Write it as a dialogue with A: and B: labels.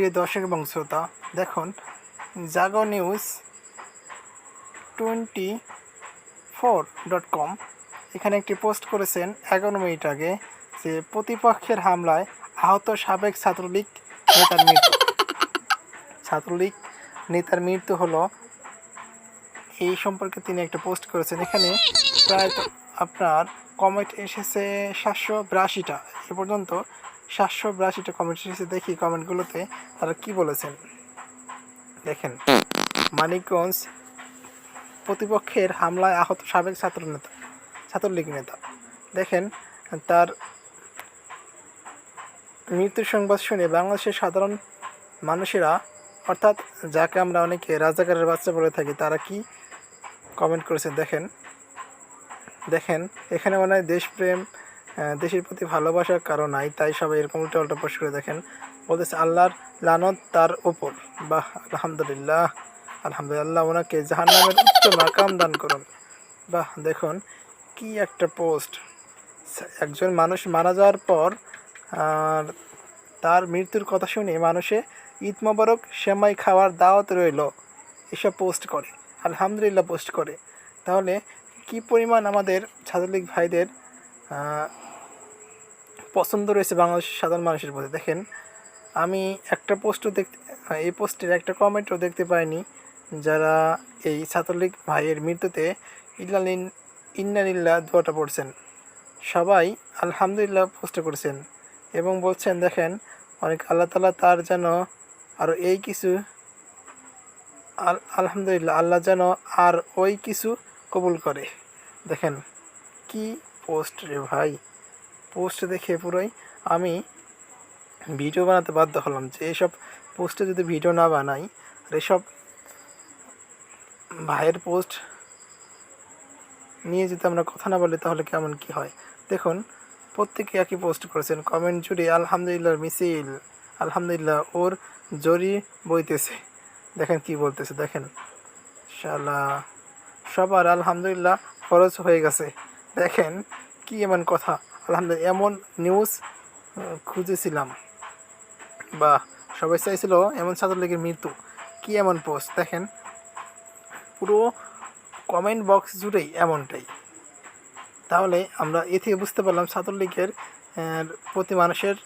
A: প্রিয় দর্শক এবং শ্রোতা, দেখুন, Jago news twenty four dot com এখানে একটি পোস্ট করেছেন এগারো মিনিট আগে যে প্রতিপক্ষের হামলায় আহত সাবেক ছাত্রলীগ নেতার মৃত্যু। ছাত্রলীগ নেতার মৃত্যু হলো এই সম্পর্কে তিনি একটা পোস্ট করেছেন। এখানে প্রায় আপনার কমেন্ট এসেছে সাতশো বিরাশিটা। এ পর্যন্ত সাতশো বিরাশিটা কমেন্ট এসেছে, দেখি কমেন্টগুলোতে তারা কি বলেছেন। দেখেন, মানিকগঞ্জ প্রতিপক্ষের হামলায় আহত সাবেক ছাত্র নেতা ছাত্রলীগ নেতা। দেখেন, তার মৃত্যুর সংবাদ শুনে বাংলাদেশের সাধারণ মানুষেরা, অর্থাৎ যাকে আমরা অনেকে রাজাকারের বাচ্চা বলে থাকি, তারা কি কমেন্ট করেছেন দেখেন দেখেন, এখানে মনে হয় দেশপ্রেম দেশের প্রতি ভালোবাসার কারণ নাই, তাই সবাই এরকম উল্টা পোস্ট করে দেখেন। বলতেছে, আল্লাহর লানত তার ওপর বাহ, আলহামদুলিল্লাহ আলহামদুলিল্লাহ, ওনাকে জাহান্নামের উচ্চ মাকাম দান করুন। বাহ, দেখুন, কি একটা পোস্ট। একজন মানুষ মারা যাওয়ার পর তার মৃত্যুর কথা শুনে মানুষে ঈদ মোবারক, সেমাই খাওয়ার দাওয়াত রইল। এসব পোস্ট করে, আলহামদুলিল্লাহ পোস্ট করে। তাহলে কি পরিমাণ আমাদের ছাত্রলীগ ভাইদের পছন্দ রয়েছে বাংলাদেশের সাধারণ মানুষের প্রতি। দেখেন, আমি একটা পোস্টও দেখতে, এই পোস্টের একটা কমেন্টও দেখতে পাইনি। যারা এই ছাত্রলীগ ভাইয়ের মৃত্যুতে ইল্লালিন ইন্নালিল্লাহ দোয়াটা পড়ছেন, সবাই আলহামদুলিল্লাহ পোস্ট করেছেন এবং বলছেন, দেখেন, অনেক আল্লাহ তালা তার যেন আর এই কিছু, আল- আলহামদুলিল্লাহ, আল্লাহ যেন আর ওই কিছু কবুল করে। দেখেন, কি পোস্ট রে ভাই। পোস্ট দেখে পুরোই আমি ভিডিও বানাতে বাধ্য হলাম যে এইসব পোস্টে যদি ভিডিও না বানাই, আর এসব ভাইয়ের পোস্ট নিয়ে যদি আমরা কথা না বলি, তাহলে কেমন কি হয়? দেখুন, প্রত্যেকে একই পোস্ট করেছেন। কমেন্ট জুড়ে আলহামদুলিল্লাহ মিছিল, আলহামদুলিল্লাহ ওর জরি বইতেছে। দেখেন কি বলতেছে, দেখেন। শালা, সবার আলহামদুলিল্লাহ খরচ হয়ে গেছে। দেখেন কি এমন কথা। আলহামদুলিল্লাহ, এমন নিউজ খুঁজেছিলাম। বা সবাই চাইছিল এমন ছাত্রলীগের মৃত্যু। কি এমন পোস্ট দেখেন, পুরো কমেন্ট বক্স জুড়েই এমনটাই। তাহলে আমরা এ থেকে বুঝতে পারলাম ছাত্রলীগের প্রতি মানুষের